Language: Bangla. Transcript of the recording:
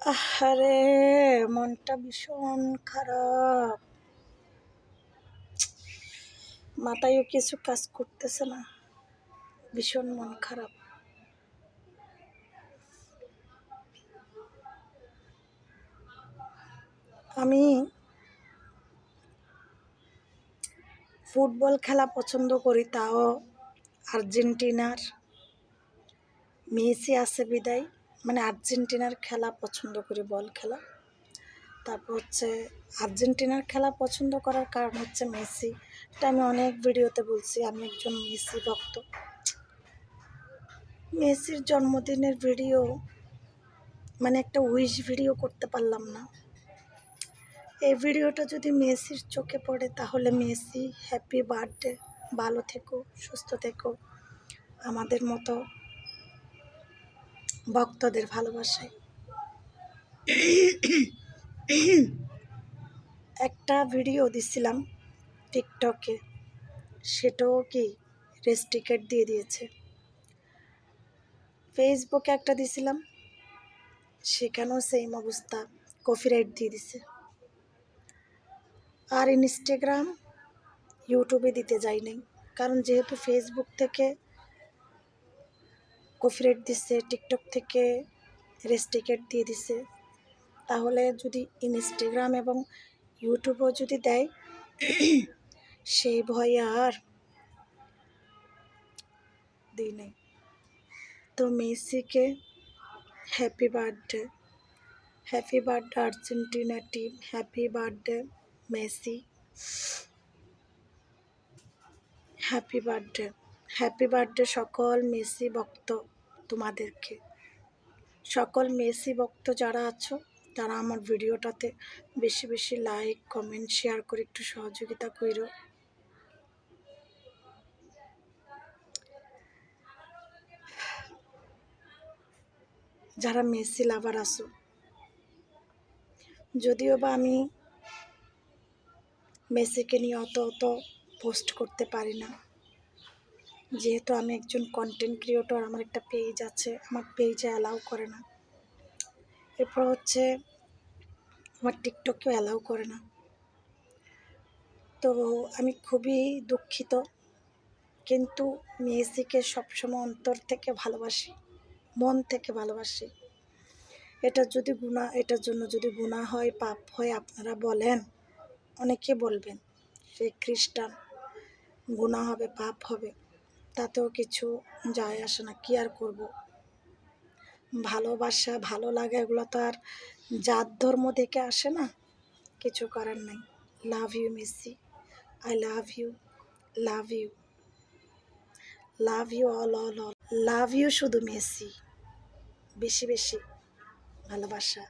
আহারে, মনটা ভীষণ খারাপ। মাথায়ও কিছু কাজ করতেছে না। ভীষণ মন খারাপ। আমি ফুটবল খেলা পছন্দ করি, তাও আর্জেন্টিনার। মেসি আছে বিদায়। মানে আর্জেন্টিনার খেলা পছন্দ করি, বল খেলা। তারপর হচ্ছে আর্জেন্টিনার খেলা পছন্দ করার কারণ হচ্ছে মেসি। এটা আমি অনেক ভিডিওতে বলছি, আমি একজন মেসি ভক্ত। মেসির জন্মদিনের ভিডিও মানে একটা উইশ ভিডিও করতে পারলাম না। এই ভিডিওটা যদি মেসির চোখে পড়ে, তাহলে মেসি হ্যাপি বার্থডে। ভালো থেকো, সুস্থ থেকো। আমাদের মতো ভক্তদের ভালোবাসায়। একটা ভিডিও দিছিলাম টিকটকে, সেটাও কি রেস্টিকেট দিয়ে দিয়েছে। ফেসবুকে একটা দিছিলাম, সেখানেও সেম অবস্থা কপিরাইট দিয়ে দিছে। আর ইনস্টাগ্রাম ইউটিউবে দিতে যাই নাই, কারণ যেহেতু ফেসবুক থেকে কপিরাইট দিচ্ছে টিকটক থেকে রেস্টিকেট দিয়ে দিছে। তাহলে যদি ইনস্টাগ্রাম এবং ইউটিউবেও যদি দেয়, সেই ভয় আর দিই তো মেসিকে happy birthday happy birthday Argentina team happy birthday Messi happy birthday happy birthday সকল মেসি ভক্ত তোমাদেরকে। সকল মেসি ভক্ত যারা আছো, তারা আমার ভিডিওটাতে বেশি বেশি লাইক কমেন্ট শেয়ার করে একটু সহযোগিতা করো যারা মেসি লাভার আছো, যদিও বা আমি মেসিকে নিয়ে অত অত পোস্ট করতে পারি না যেহেতু আমি একজন কন্টেন্ট ক্রিয়েটর আমার একটা পেজ আছে, আমার পেজে অ্যালাউ করে না। এরপর হচ্ছে, আমার টিকটকেও অ্যালাউ করে না। তো আমি খুবই দুঃখিত, কিন্তু মেসিকে সবসময় অন্তর থেকে ভালোবাসি, মন থেকে ভালোবাসি। এটা যদি গুণা এটার জন্য যদি গুণা হয়, পাপ হয়, আপনারা বলেন, অনেকে বলবেন, সে খ্রিস্টান গুণা হবে, পাপ হবে। তাতেও কিছু যায় আসে না, কী আর করব? ভালোবাসা, ভালো লাগে, এগুলো তো আর জাত ধর্ম দেখে আসে না। কিছু করার নাই। Love you Messi I love you love you love you all all all love you শুধু মেসি বেশি বেশি ভালোবাসা।